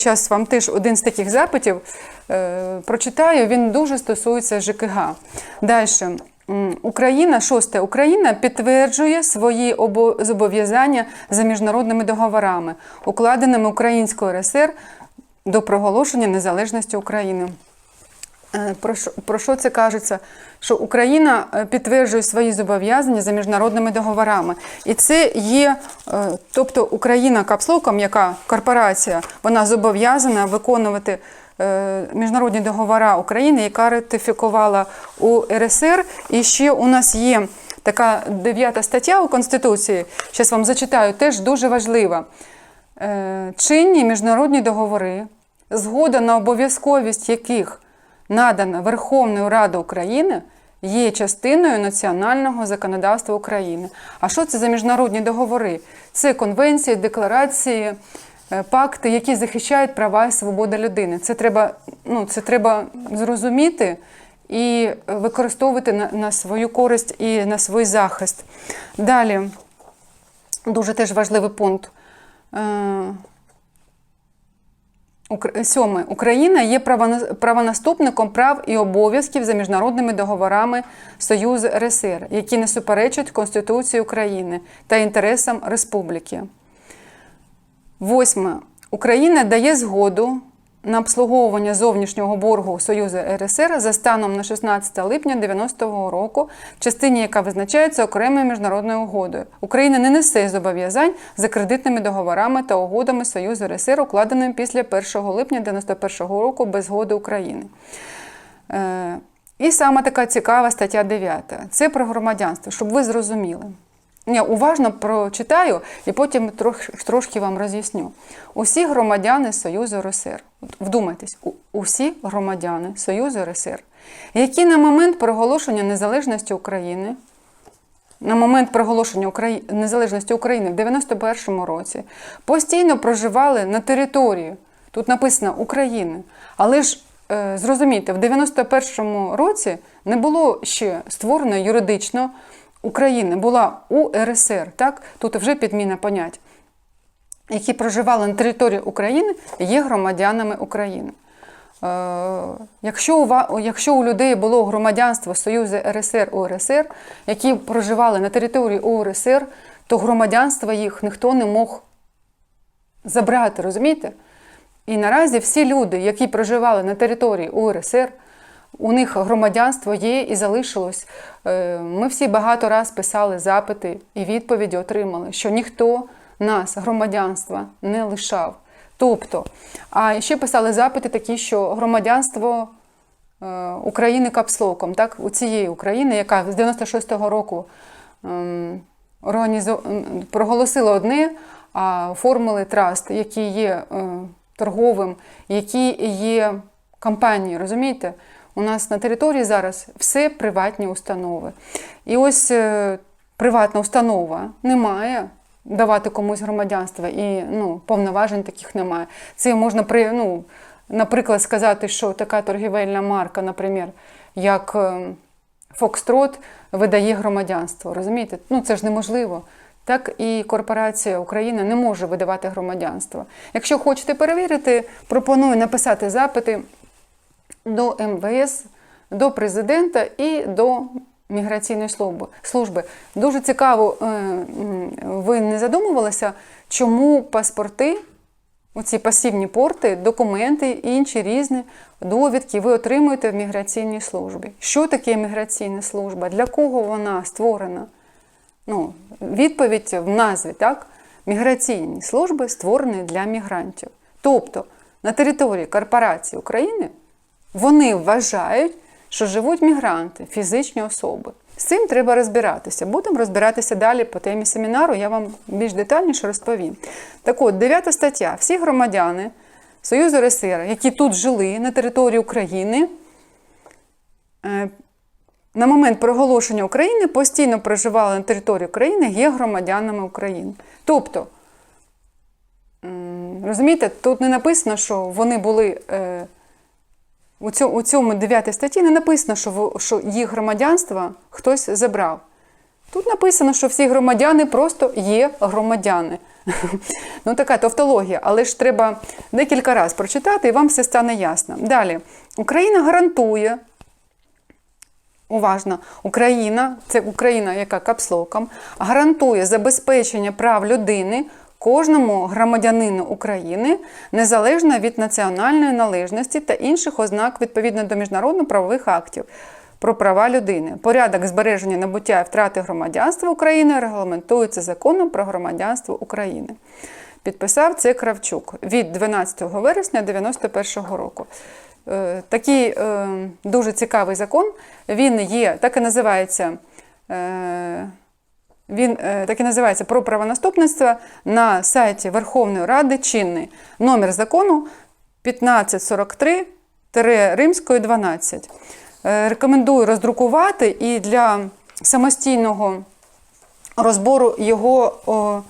Зараз вам теж один з таких запитів е, прочитаю. Він дуже стосується ЖКГ. Далі. Україна, шосте, Україна підтверджує свої обо- зобов'язання за міжнародними договорами, укладеними Українською РСР до проголошення незалежності України. Е, Про що, про що це кажеться? Що Україна е, підтверджує свої зобов'язання за міжнародними договорами. І це є, е, тобто Україна капслоком, яка корпорація, вона зобов'язана виконувати міжнародні договори України, яка ратифікувала у РСР. І ще у нас є така дев'ята стаття у Конституції, зараз вам зачитаю, теж дуже важлива. Чинні міжнародні договори, згода на обов'язковість яких надана Верховною Радою України, є частиною національного законодавства України. А що це за міжнародні договори? Це конвенції, декларації, е, пакти, які захищають права і свободи людини. Це треба, ну, це треба зрозуміти і використовувати на, на свою користь і на свій захист. Далі, дуже теж важливий пункт. Е, Сьоме. Україна є правонаступником прав і обов'язків за міжнародними договорами Союзу РСР, які не суперечать Конституції України та інтересам республіки. Восьме. Україна дає згоду на обслуговування зовнішнього боргу Союзу РСР за станом на 16 липня 90-го року, частині, яка визначається окремою міжнародною угодою. Україна не несе зобов'язань за кредитними договорами та угодами Союзу РСР, укладеними після 1 липня 91-го року без згоди України. Е, І саме така цікава стаття 9. Це про громадянство, щоб ви зрозуміли. Я уважно прочитаю і потім трошки вам роз'ясню. Усі громадяни Союзу РСР, вдумайтесь, усі громадяни Союзу РСР, які на момент проголошення незалежності України, на момент проголошення Украї... незалежності України в 91-му році постійно проживали на території, тут написано України, але ж е, зрозумійте, в 91-му році не було ще створено юридично України, була УРСР, так? Тут вже підміна понять, які проживали на території України, є громадянами України. Е, Якщо у, якщо у людей було громадянство Союзу РСР УРСР, які проживали на території УРСР, то громадянство їх ніхто не мог забрати, розумієте? І наразі всі люди, які проживали на території УРСР, у них громадянство є і залишилось. Е, Ми всі багато раз писали запити і відповіді отримали, що ніхто нас, громадянства, не лишав. Тобто, а ще писали запити такі, що громадянство е, України капслоком, так, у цієї України, яка з 96-го року ем, організу... проголосила одне, а оформили траст, який є е, торговим, який є компанією, розумієте? У нас на території зараз все приватні установи. І ось е, приватна установа не має давати комусь громадянство, і ну, повноважень таких немає. Це можна при, ну, наприклад, сказати, що така торгівельна марка, наприклад, як е, Фокстрот видає громадянство. Розумієте? Ну це ж неможливо. Так і корпорація Україна не може видавати громадянство. Якщо хочете перевірити, пропоную написати запити до МВС, до президента і до міграційної служби. Дуже цікаво, е, ви не задумувалися, чому паспорти, оці пасивні порти, документи і інші різні довідки ви отримуєте в міграційній службі. Що таке міграційна служба? Для кого вона створена? Ну, відповідь в назві, так? Міграційні служби створені для мігрантів. Тобто на території корпорації України вони вважають, що живуть мігранти, фізичні особи. З цим треба розбиратися. Будемо розбиратися далі по темі семінару, я вам більш детальніше розповім. Так от, 9 стаття. Всі громадяни Союзу РСР, які тут жили на території України, е, на момент проголошення України постійно проживали на території України, є громадянами України. Тобто, розумієте, тут не написано, що вони були. У цьому, у цьому 9 статті не написано, що, що їх громадянство хтось забрав. Тут написано, що всі громадяни просто є громадяни. Ну, така тавтологія, але ж треба декілька разів прочитати, і вам все стане ясно. Далі. Україна гарантує, уважно, Україна, це Україна, яка капслоком, гарантує забезпечення прав людини кожному громадянину України незалежно від національної належності та інших ознак відповідно до міжнародно-правових актів. Про права людини. Порядок збереження набуття і втрати громадянства України регламентується законом про громадянство України. Підписав це Кравчук від 12 вересня 91-го року. Е, Такий е, дуже цікавий закон. Він є, так і називається. Він е, так і називається про правонаступництво на сайті Верховної Ради чинний. Номер закону 1543 римської 12. Е, Рекомендую роздрукувати і для самостійного розбору його о,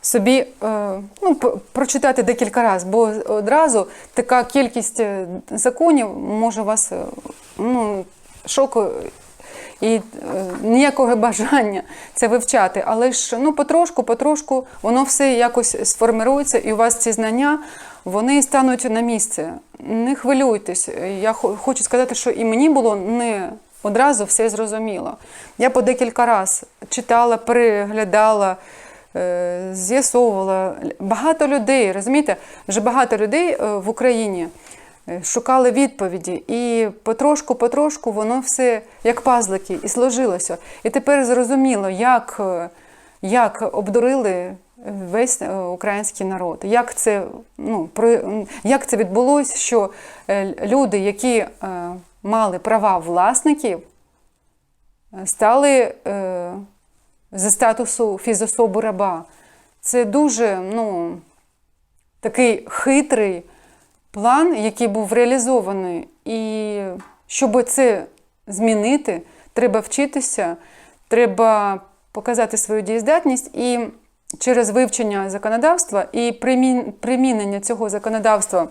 собі е, ну, прочитати декілька разів, бо одразу така кількість законів може вас ну, шоку і е, ніякого бажання це вивчати. Але ж ну, потрошку, потрошку воно все якось сформирується, і у вас ці знання вони стануть на місце. Не хвилюйтесь. Я хочу сказати, що і мені було не одразу все зрозуміло. Я по декілька разів читала, переглядала, е, з'ясовувала. Багато людей, розумієте, вже багато людей е, в Україні шукали відповіді, і потрошку-потрошку воно все як пазлики і сложилося. І тепер зрозуміло, як, е, як обдурили весь е, український народ. Як це, ну, про, як це відбулося, що е, люди, які е, мали права власників, е, стали е, за статусу фізособи раба. Це дуже ну, такий хитрий план, який був реалізований. І щоб це змінити, треба вчитися, треба показати свою дієздатність і через вивчення законодавства і примін- примінення цього законодавства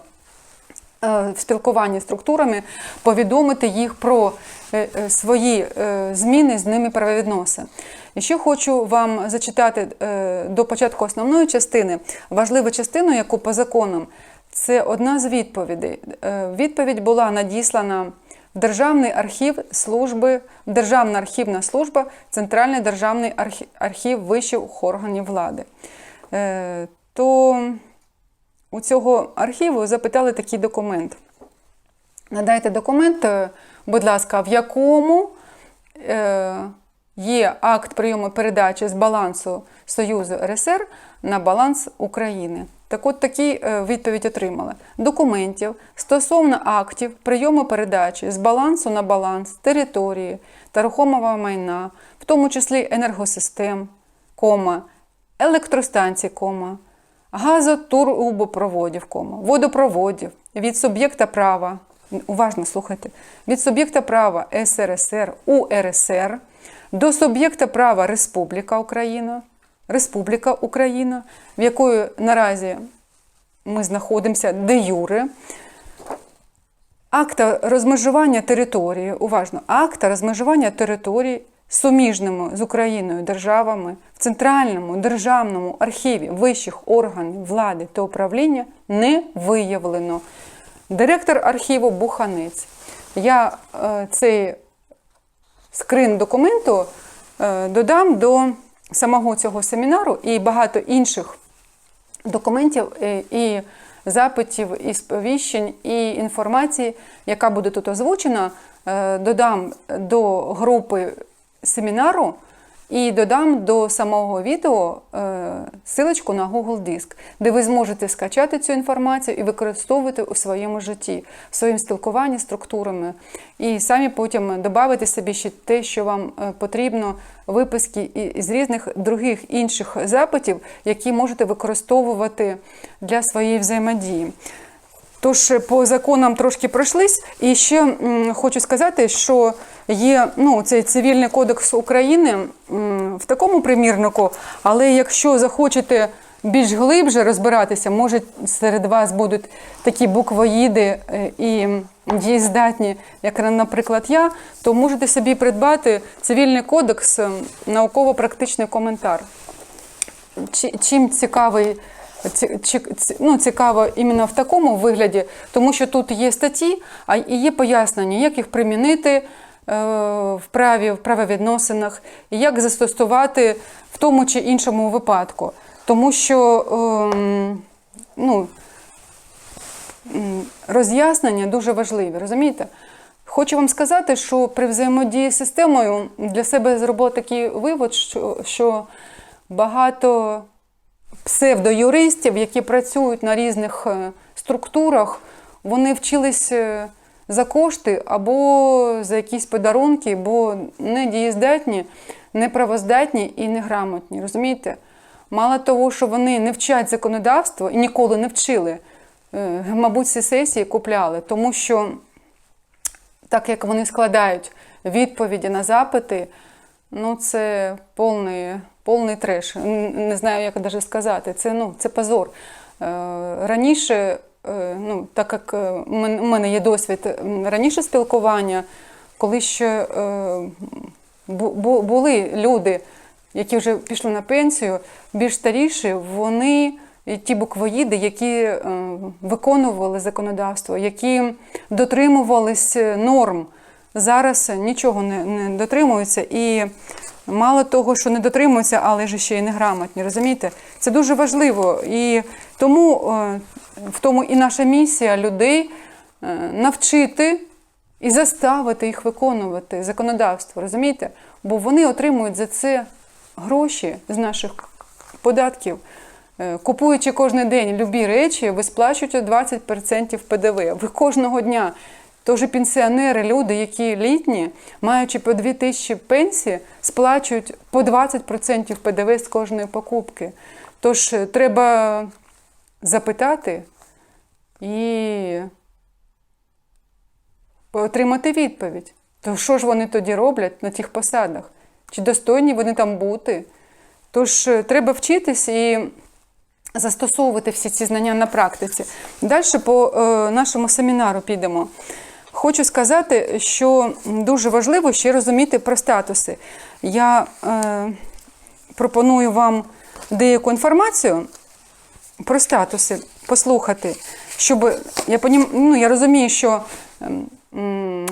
е, в спілкуванні з структурами, повідомити їх про е, е, свої зміни з ними правовідносин. І ще хочу вам зачитати до початку основної частини важливу частину, яку по законам, це одна з відповідей. Е, Відповідь була надіслана в Державний архів служби, Державна архівна служба, Центральний державний архів вищих органів влади. Е, То у цього архіву запитали такий документ. Надайте документ, е, будь ласка, в якому є акт прийому передачі з балансу Союзу РСР на баланс України. Так от такі е, відповідь отримали. Документів стосовно актів прийому передачі з балансу на баланс території та рухомого майна, в тому числі енергосистем, кома, електростанцій, кома, газотурбопроводів, кома, водопроводів від суб'єкта права, уважно слухайте, від суб'єкта права СРСР УРСР до суб'єкта права Республіка Україна, Республіка Україна, в якої наразі ми знаходимося де юре, акта розмежування території, уважно, акта розмежування території суміжними з Україною державами в Центральному державному архіві вищих органів влади та управління не виявлено. Директор архіву Буханець. Я е, цей скрин документу е, додам до самого цього семінару і багато інших документів е, і запитів, і сповіщень, і інформації, яка буде тут озвучена, е, додам до групи семінару і додам до самого відео е, силочку на Google Диск, де ви зможете скачати цю інформацію і використовувати у своєму житті, в своєму спілкуванні структурами. І самі потім додати собі ще те, що вам е, потрібно, виписки і- з різних других інших запитів, які можете використовувати для своєї взаємодії. Тож е, по законам трошки пройшлись. І ще м, хочу сказати, що є ну, цей цивільний кодекс України в такому примірнику, але якщо захочете більш глибше розбиратися, може серед вас будуть такі буквоїди е, і дієздатні, як, наприклад, я, то можете собі придбати цивільний кодекс, науково-практичний коментар. чим цікавий. Ну, цікаво іменно в такому вигляді, тому що тут є статті, а і є пояснення, як їх примінити в праві, в правовідносинах, і як застосувати в тому чи іншому випадку. Тому що ем, ну, роз'яснення дуже важливі, розумієте? Хочу вам сказати, що при взаємодії з системою для себе зробила такий вивод, що, що багато псевдоюристів, які працюють на різних е, структурах, вони вчились е, за кошти або за якісь подарунки, бо не дієздатні, неправоздатні і неграмотні. Розумієте? Мало того, що вони не вчать законодавство і ніколи не вчили, е, мабуть, ці сесії купляли, тому що так як вони складають відповіді на запити, ну це повний, повний треш. Не знаю, як навіть сказати. Це, ну, це позор. Е, Раніше, ну, так як е, у мене є досвід раніше спілкування, коли ще е, бу- бу- були люди, які вже пішли на пенсію, більш старіші, вони ті буквоїди, які е, виконували законодавство, які дотримувались е, норм. Зараз нічого не, не дотримуються. І мало того, що не дотримуються, але ж ще й неграмотні. Розумієте? Це дуже важливо. І тому е, в тому і наша місія людей е, навчити і заставити їх виконувати законодавство. Розумієте? Бо вони отримують за це гроші з наших податків. Е, Купуючи кожен день любі речі, ви сплачуєте 20% ПДВ. Ви кожного дня. Тож пенсіонери, люди, які літні, маючи по 2 тисячі пенсії, сплачують по 20% ПДВ з кожної покупки. Тож е, треба запитати і отримати відповідь. То що ж вони тоді роблять на тих посадах? Чи достойні вони там бути? Тож е, треба вчитись і застосовувати всі ці знання на практиці. Далі по е, нашому семінару підемо. Хочу сказати, що дуже важливо ще розуміти про статуси. Я е, пропоную вам деяку інформацію про статуси послухати, щоб я понім... ну, я розумію, що ем,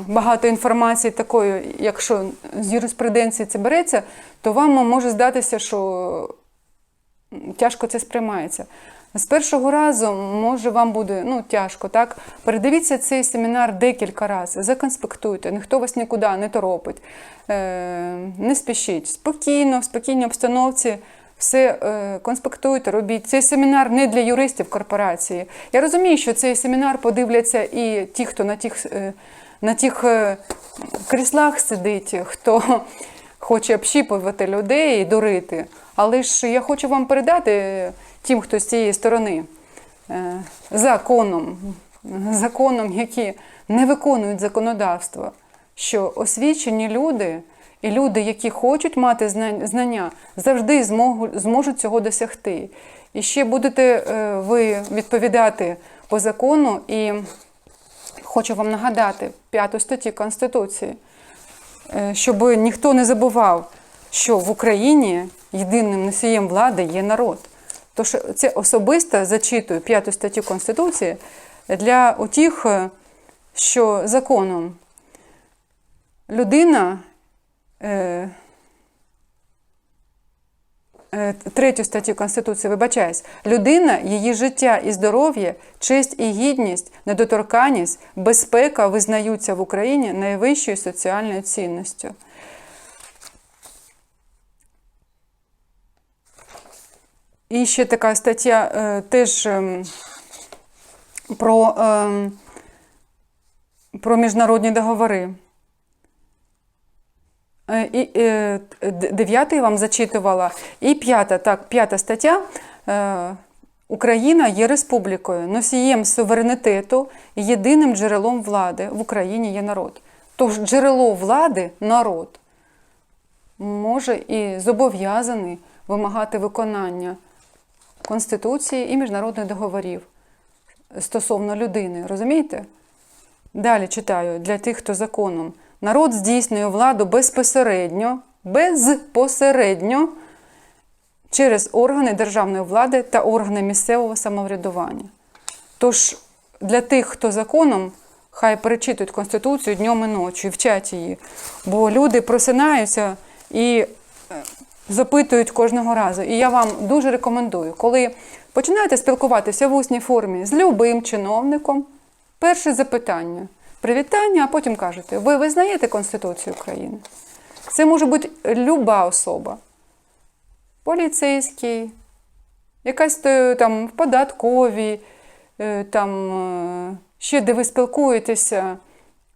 багато інформації такої, якщо з юриспруденції це береться, то вам може здатися, що тяжко це сприймається. З першого разу, може, вам буде ну, тяжко, так? Передивіться цей семінар декілька разів, законспектуйте, ніхто вас нікуди не торопить, е, не спішіть. Спокійно, в спокійній обстановці все е, конспектуйте, робіть. Цей семінар не для юристів корпорації. Я розумію, що цей семінар подивляться і ті, хто на тих, е, на тих е, кріслах сидить, хто хоче общіпувати людей і дурити. Але ж я хочу вам передати тим, хто з цієї сторони, е, законом, законом, які не виконують законодавство, що освічені люди і люди, які хочуть мати знання, завжди зможуть цього досягти. І ще будете е, ви відповідати по закону, і хочу вам нагадати п'яту статті Конституції е, щоб ніхто не забував, що в Україні єдиним носієм влади є народ. Тож це особисто зачитую п'яту статтю Конституції для утіх, е, що законом людина. Е, е, Третю статтю Конституції, вибачаюсь, людина, її життя і здоров'я, честь і гідність, недоторканність, безпека визнаються в Україні найвищою соціальною цінністю. І ще така стаття е, теж ем, про, ем, про міжнародні договори. Е, І е, дев'ятий вам зачитувала, і п'ята, так, п'ята стаття. Е, Україна є республікою, носієм суверенітету і єдиним джерелом влади. В Україні є народ. Тож джерело влади народ може і зобов'язаний вимагати виконання Конституції і міжнародних договорів стосовно людини. Розумієте? Далі читаю для тих, хто законом. Народ здійснює владу безпосередньо, безпосередньо через органи державної влади та органи місцевого самоврядування. Тож для тих, хто законом, хай перечитують Конституцію днем і ночі, вчать її. Бо люди просинаються і е, запитують кожного разу. І я вам дуже рекомендую, коли починаєте спілкуватися в усній формі з любим чиновником, перше запитання, привітання, а потім кажете, ви визнаєте Конституцію України? Це може бути люба особа. Поліцейський, якась е, там в податковій, е, там е, ще де ви спілкуєтеся,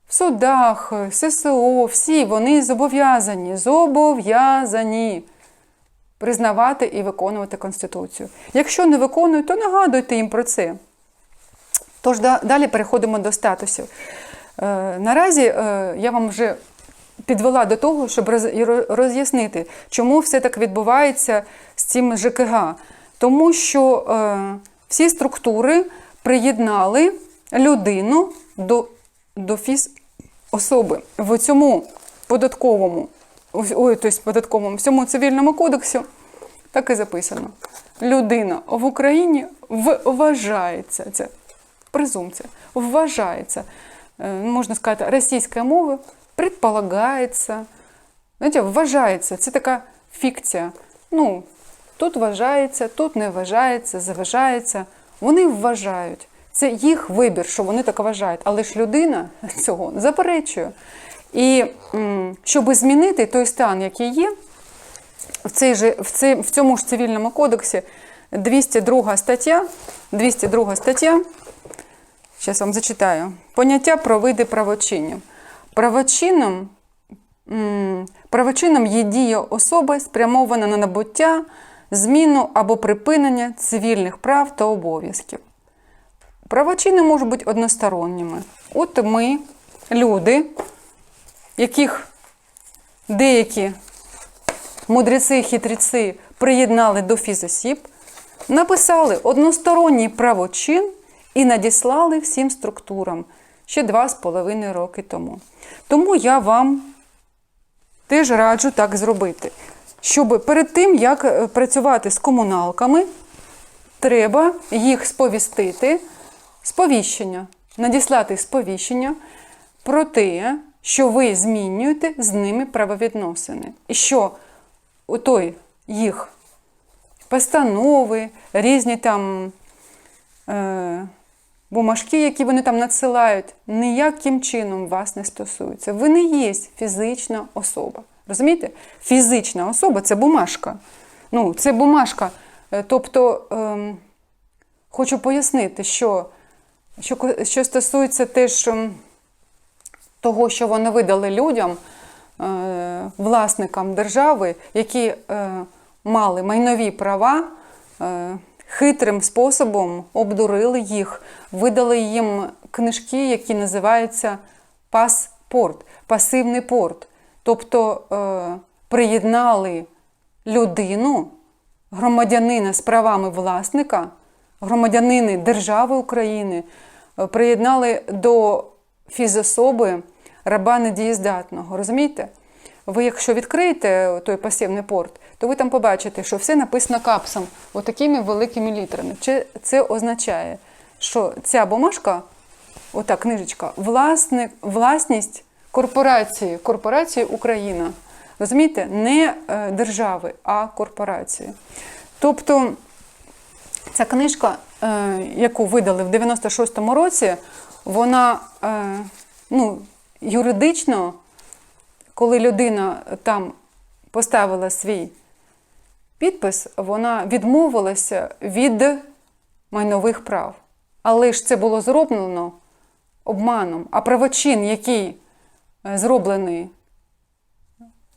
в судах, ССО, всі вони зобов'язані, зобов'язані признавати і виконувати Конституцію. Якщо не виконують, то нагадуйте їм про це. Тож далі переходимо до статусів. Е, наразі е, я вам вже підвела до того, щоб роз'яснити, чому все так відбувається з цим ЖКГ. Тому що е, всі структури приєднали людину до, до фіз особи в цьому податковому, ой, тобто податковому, в цьому цивільному кодексі так і записано. Людина в Україні вважається, це презумпція, вважається, можна сказати, російською мовою, предполагається. Знаєте, вважається, це така фікція. Ну, тут вважається, тут не вважається, заважається. Вони вважають. Це їх вибір, що вони так вважають. Але ж людина цього заперечує. І щоб змінити той стан, який є, в, цей же, в, цей, в цьому ж цивільному кодексі 202 стаття, 202 стаття, зараз вам зачитаю, поняття про види правочинів. Правочином, правочином є дія особи, спрямована на набуття, зміну або припинення цивільних прав та обов'язків. Правочини можуть бути односторонніми. От ми, люди, яких деякі мудреці, хитреці приєднали до фізосіб, написали односторонній правочин і надіслали всім структурам ще два з половиною роки тому. Тому я вам теж раджу так зробити, щоб перед тим, як е, працювати з комуналками, треба їх сповістити, сповіщення, надіслати сповіщення про те, що ви змінюєте з ними правовідносини. І що той їх постанови, різні там е, бумажки, які вони там надсилають, ніяким чином вас не стосуються. Ви не є фізична особа. Розумієте? Фізична особа це бумажка. Ну, це бумажка. Е, Тобто, ем, хочу пояснити, що, що, що стосується теж ем, того, що вони видали людям, е, власникам держави, які е, мали майнові права, е, хитрим способом обдурили їх, видали їм книжки, які називаються паспорт, пасивний порт. Тобто е, приєднали людину, громадянина з правами власника, громадянини держави України, е, приєднали до фізособи раба недієздатного. Розумієте? Ви, якщо відкриєте той пасивний порт, то ви там побачите, що все написано капсом, отакими великими літерами. Чи це означає, що ця бумажка, ота книжечка, власник, власність корпорації, корпорації Україна. Розумієте, не е, держави, а корпорації. Тобто ця книжка, е, яку видали в 96-му році, вона е, ну, юридично, коли людина там поставила свій підпис, вона відмовилася від майнових прав. Але ж це було зроблено обманом. А правочин, який е, зроблений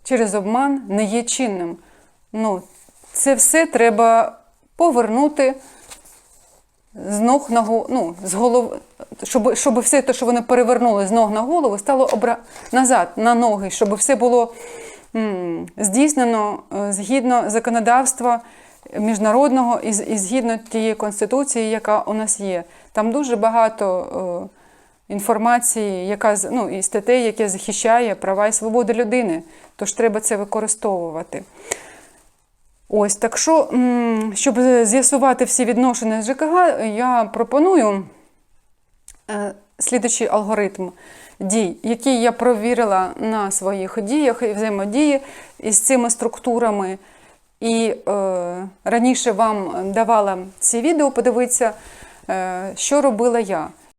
через обман, не є чинним. Ну, це все треба повернути з ног на го- ну, з голов... щоб, щоб все те, що вони перевернули з ног на голову, стало обра... назад на ноги, щоб все було здійснено е, згідно законодавства міжнародного і, згідно тієї конституції, яка у нас є. Там дуже багато е, інформації, яка ну, і статей, яке захищає права і свободи людини. Тож треба це використовувати. Ось так що, щоб з'ясувати всі відношення з ЖКГ, я пропоную е, слідуючий алгоритм дій, які я провірила на своїх діях і взаємодії із цими структурами. І е, раніше вам давала ці відео подивитися, е, що робила я.